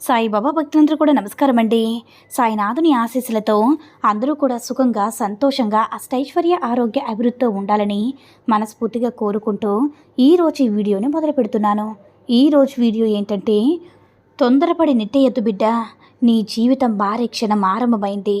సాయిబాబా భక్తులందరూ కూడా నమస్కారం అండి సాయినాథుని ఆశీస్సులతో అందరూ కూడా సుఖంగా సంతోషంగా అష్టైశ్వర్య ఆరోగ్య అభివృద్ధితో ఉండాలని మనస్ఫూర్తిగా కోరుకుంటూ ఈరోజు ఈ వీడియోని మొదలు పెడుతున్నాను. ఈరోజు వీడియో ఏంటంటే తొందరపడి నిట్టెయ్యద్దు బిడ్డ నీ జీవితం భారీ క్షణం ఆరంభమైంది.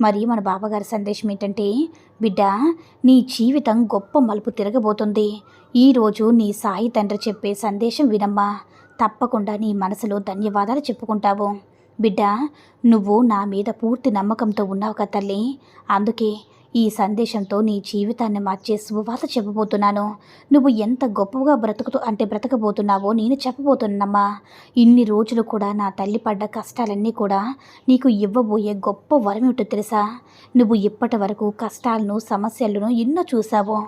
మరి మన బాబాగారి సందేశం ఏంటంటే బిడ్డ నీ జీవితం గొప్ప మలుపు తిరగబోతుంది. ఈరోజు నీ సాయి తండ్రి చెప్పే సందేశం వినమ్మా. తప్పకుండా నీ మనసులో ధన్యవాదాలు చెప్పుకుంటావు. బిడ్డ నువ్వు నా మీద పూర్తి నమ్మకంతో ఉన్నావు కదా తల్లి. అందుకే ఈ సందేశంతో నీ జీవితాన్ని మార్చే శుభవార్త చెప్పబోతున్నాను. నువ్వు ఎంత గొప్పగా బ్రతుకుతూ అంటే బ్రతకబోతున్నావో నేను చెప్పబోతున్నానమ్మా. ఇన్ని రోజులు కూడా నా తల్లి పడ్డ కష్టాలన్నీ కూడా నీకు ఇవ్వబోయే గొప్ప వరం ఏమిటో తెలుసా? నువ్వు ఇప్పటి వరకు కష్టాలను సమస్యలను ఎన్నో చూసావు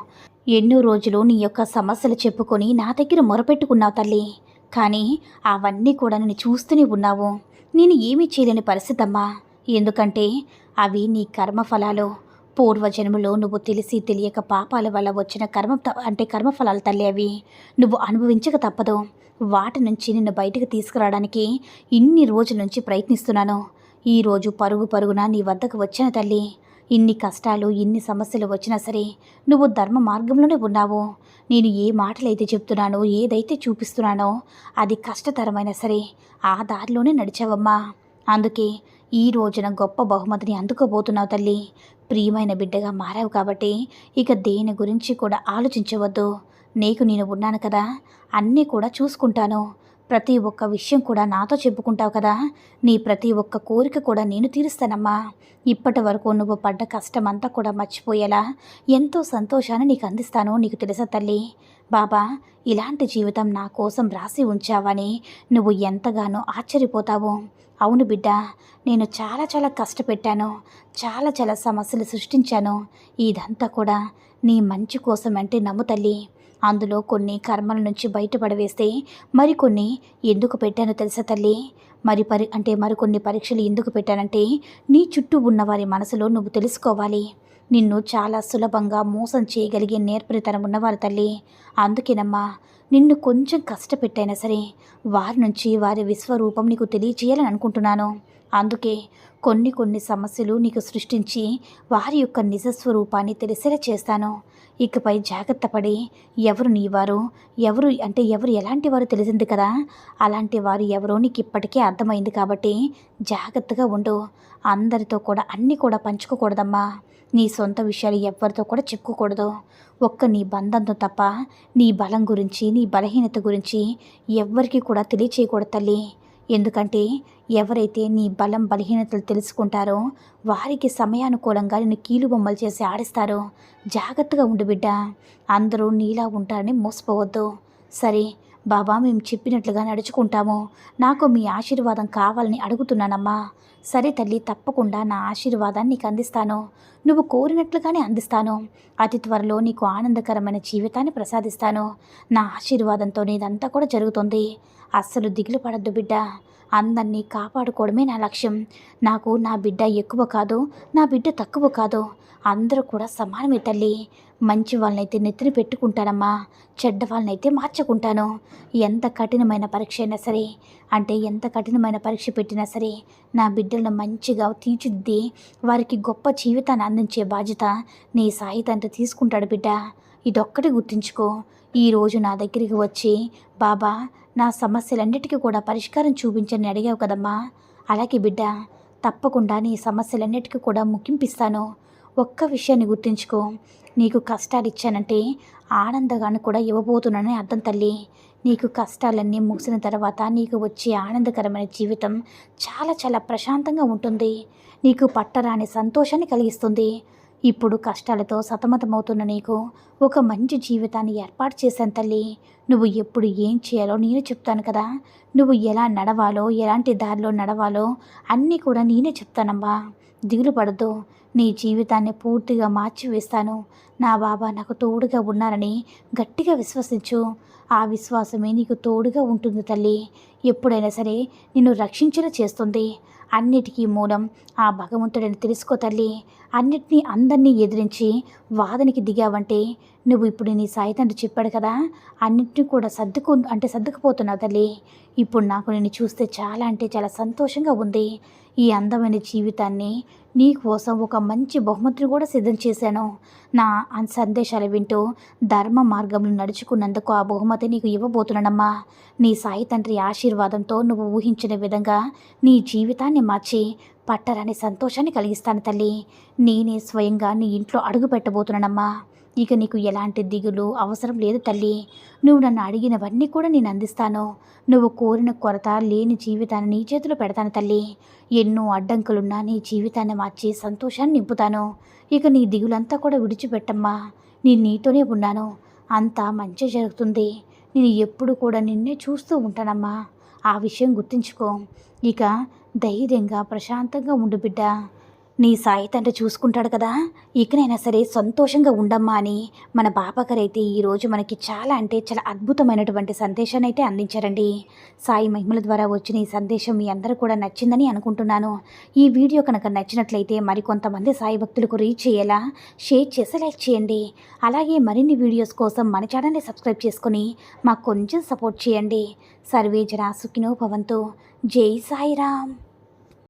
ఎన్నో రోజులు నీ యొక్క సమస్యలు చెప్పుకొని నా దగ్గర మొరపెట్టుకున్నావు తల్లి. కానీ అవన్నీ కూడా నేను చూస్తూనే ఉన్నావు. నేను ఏమీ చేయలేని పరిస్థితమ్మా. ఎందుకంటే అవి నీ కర్మఫలాలు. పూర్వజన్మలో నువ్వు తెలిసి తెలియక పాపాల వల్ల వచ్చిన కర్మ త- అంటే కర్మఫలాలు తల్లి అవి నువ్వు అనుభవించక తప్పదు. వాటి నుంచి నిన్ను బయటకు తీసుకురావడానికి ఇన్ని రోజుల నుంచి ప్రయత్నిస్తున్నాను. ఈరోజు పరుగు పరుగున నీ వద్దకు వచ్చిన తల్లి. ఇన్ని కష్టాలు ఇన్ని సమస్యలు వచ్చినా సరే నువ్వు ధర్మ మార్గంలోనే ఉన్నావు. నేను ఏ మాటలైతే చెప్తున్నానో ఏదైతే చూపిస్తున్నానో అది కష్టతరమైనా సరే ఆ దారిలోనే నడిచావమ్మా. అందుకే ఈ రోజున గొప్ప బహుమతిని అందుకోబోతున్నావు తల్లి. ప్రియమైన బిడ్డగా మారావు కాబట్టి ఇక దేని గురించి కూడా ఆలోచించవద్దు. నీకు నేను ఉన్నాను కదా. అన్నీ కూడా చూసుకుంటాను. ప్రతి ఒక్క విషయం కూడా నాతో చెప్పుకుంటావు కదా. నీ ప్రతి ఒక్క కోరిక కూడా నేను తీరుస్తానమ్మా. ఇప్పటి వరకు నువ్వు పడ్డ కష్టం అంతా కూడా మర్చిపోయేలా ఎంతో సంతోషాన్ని నీకు అందిస్తాను నీకు తెలుసా తల్లి. బాబా ఇలాంటి జీవితం నా కోసం రాసి ఉంచావని నువ్వు ఎంతగానో ఆశ్చర్యపోతావు. అవును బిడ్డ నేను చాలా చాలా కష్టపెట్టాను చాలా చాలా సమస్యలు సృష్టించాను. ఇదంతా కూడా నీ మంచి కోసం అంటే నమ్ము తల్లి. అందులో కొన్ని కర్మల నుంచి బయటపడవేస్తే మరికొన్ని ఎందుకు పెట్టానో తెలుసా తల్లి? మరి పరి అంటే మరికొన్ని పరీక్షలు ఎందుకు పెట్టానంటే నీ చుట్టూ ఉన్న వారి మనసులో నువ్వు తెలుసుకోవాలి. నిన్ను చాలా సులభంగా మోసం చేయగలిగే నేర్పరితనం ఉన్నవారు తల్లి. అందుకేనమ్మా నిన్ను కొంచెం కష్టపెట్టైనా సరే వారి నుంచి వారి విశ్వరూపం నీకు తెలియచేయాలని అనుకుంటున్నాను. అందుకే కొన్ని కొన్ని సమస్యలు నీకు సృష్టించి వారి యొక్క నిజస్వరూపాన్ని తెలిసేలా చేస్తాను. ఇకపై జాగ్రత్త పడి ఎవరు నీవారు ఎవరు అంటే ఎవరు ఎలాంటి వారు తెలిసింది కదా? అలాంటి వారు ఎవరో నీకు ఇప్పటికే అర్థమైంది కాబట్టి జాగ్రత్తగా ఉండు. అందరితో కూడా అన్నీ కూడా పంచుకోకూడదమ్మా. నీ సొంత విషయాలు ఎవరితో కూడా చెప్పుకోకూడదు. ఒక్క నీ బంధంతో తప్ప నీ బలం గురించి నీ బలహీనత గురించి ఎవ్వరికీ కూడా తెలియచేయకూడదు తల్లి. ఎందుకంటే ఎవరైతే నీ బలం బలహీనతలు తెలుసుకుంటారో వారికి సమయానుకూలంగా నిన్ను కీలు బొమ్మలు చేసి ఆడిస్తారో. జాగ్రత్తగా ఉండు బిడ్డ. అందరూ నీలా ఉంటారని మోసపోవద్దు. సరే బాబా మేము చెప్పినట్లుగా నడుచుకుంటాము నాకు మీ ఆశీర్వాదం కావాలని అడుగుతున్నానమ్మా. సరే తల్లి తప్పకుండా నా ఆశీర్వాదాన్ని నీకు అందిస్తాను. నువ్వు కోరినట్లుగానే అందిస్తాను. అతి త్వరలో నీకు ఆనందకరమైన జీవితాన్ని ప్రసాదిస్తాను. నా ఆశీర్వాదంతో ఇదంతా కూడా జరుగుతుంది. అస్సలు దిగులు పడద్దు బిడ్డ. అందరినీ కాపాడుకోవడమే నా లక్ష్యం. నాకు నా బిడ్డ ఎక్కువ కాదు నా బిడ్డ తక్కువ కాదు. అందరూ కూడా సమానమే తల్లి. మంచి వాళ్ళనైతే నెత్తిని పెట్టుకుంటానమ్మా. చెడ్డ వాళ్ళనైతే మార్చుకుంటాను. ఎంత కఠినమైన పరీక్ష అయినా సరే అంటే ఎంత కఠినమైన పరీక్ష పెట్టినా సరే నా బిడ్డలను మంచిగా తీర్చిదిద్ది వారికి గొప్ప జీవితాన్ని అందించే బాధ్యత నీ సాయి తండ్రి తీసుకుంటాడు బిడ్డ. ఇదొక్కటి గుర్తుంచుకో. ఈరోజు నా దగ్గరికి వచ్చి బాబా నా సమస్యలన్నిటికీ కూడా పరిష్కారం చూపించని అడిగావు కదమ్మా. అలాగే బిడ్డ తప్పకుండా నీ సమస్యలన్నిటికీ కూడా ముగింపిస్తాను. ఒక్క విషయాన్ని గుర్తుంచుకో. నీకు కష్టాలు ఇచ్చానంటే ఆనందగాను కూడా ఇవ్వబోతున్నానని అర్థం తల్లి. నీకు కష్టాలన్నీ ముగిసిన తర్వాత నీకు వచ్చే ఆనందకరమైన జీవితం చాలా చాలా ప్రశాంతంగా ఉంటుంది. నీకు పట్టరాని సంతోషాన్ని కలిగిస్తుంది. ఇప్పుడు కష్టాలతో సతమతమవుతున్న నీకు ఒక మంచి జీవితాన్ని ఏర్పాటు చేశాను తల్లి. నువ్వు ఎప్పుడు ఏం చేయాలో నేను చెప్తాను కదా. నువ్వు ఎలా నడవాలో ఎలాంటి దారిలో నడవాలో అన్నీ కూడా నేనే చెప్తానమ్మా. దిగులు పడద్దు నీ జీవితాన్ని పూర్తిగా మార్చివేస్తాను. నా బాబా నాకు తోడుగా ఉన్నారని గట్టిగా విశ్వసించు. ఆ విశ్వాసమే నీకు తోడుగా ఉంటుంది తల్లి. ఎప్పుడైనా సరే నిన్ను రక్షించేలా చేస్తుంది. అన్నిటికీ మూలం ఆ భగవంతుడని తెలుసుకో తల్లి. అన్నిటినీ అందరినీ ఎదిరించి వాదనకి దిగావంటే నువ్వు ఇప్పుడు నీ సాయి తండ్రి చెప్పాడు కదా అన్నిటినీ కూడా సర్దుకు అంటే సర్దుకుపోతున్నావు తల్లి. ఇప్పుడు నాకు నిన్ను చూస్తే చాలా అంటే చాలా సంతోషంగా ఉంది. ఈ అందమైన జీవితాన్ని నీ కోసం ఒక మంచి బహుమతిని కూడా సిద్ధం చేశాను. నా సందేశాలు వింటూ ధర్మ మార్గంలో నడుచుకున్నందుకు ఆ బహుమతి నీకు ఇవ్వబోతున్నానమ్మా. నీ సాయి తండ్రి ఆశీర్వాదంతో నువ్వు ఊహించిన విధంగా నీ జీవితాన్ని మార్చి పట్టరాని సంతోషాన్ని కలిగిస్తాను తల్లి. నేనే స్వయంగా నీ ఇంట్లో అడుగు పెట్టబోతున్నానమ్మా. ఇక నీకు ఎలాంటి దిగులు అవసరం లేదు తల్లి. నువ్వు నన్ను అడిగినవన్నీ కూడా నేను అందిస్తాను. నువ్వు కోరిన కొరత లేని జీవితాన్ని నీ చేతిలో పెడతాను తల్లి. ఎన్నో అడ్డంకులున్నా నీ జీవితాన్ని మార్చి సంతోషాన్ని నింపుతాను. ఇక నీ దిగులంతా కూడా విడిచిపెట్టమ్మా. నేను నీతోనే ఉన్నాను. అంతా మంచి జరుగుతుంది. నేను ఎప్పుడు కూడా నిన్నే చూస్తూ ఉంటానమ్మా. ఆ విషయం గుర్తుంచుకో. ఇక ధైర్యంగా ప్రశాంతంగా ఉండు బిడ్డ. నీ సాయి తండ్రి చూసుకుంటాడు కదా. ఇకనైనా సరే సంతోషంగా ఉండమ్మా అని మన బాబాగారు అయితే ఈరోజు మనకి చాలా అంటే చాలా అద్భుతమైనటువంటి సందేశాన్ని అయితే అందించారండి. సాయి మహిమల ద్వారా వచ్చిన ఈ సందేశం మీ అందరూ కూడా నచ్చిందని అనుకుంటున్నాను. ఈ వీడియో కనుక నచ్చినట్లయితే మరికొంతమంది సాయి భక్తులకు రీచ్ చేయేలా షేర్ చేసి లైక్ చేయండి. అలాగే మరిన్ని వీడియోస్ కోసం మన ఛానల్ని సబ్స్క్రైబ్ చేసుకుని మాకు కొంచెం సపోర్ట్ చేయండి. సర్వే జనా సుఖినో భవంతు. జై సాయిరామ్.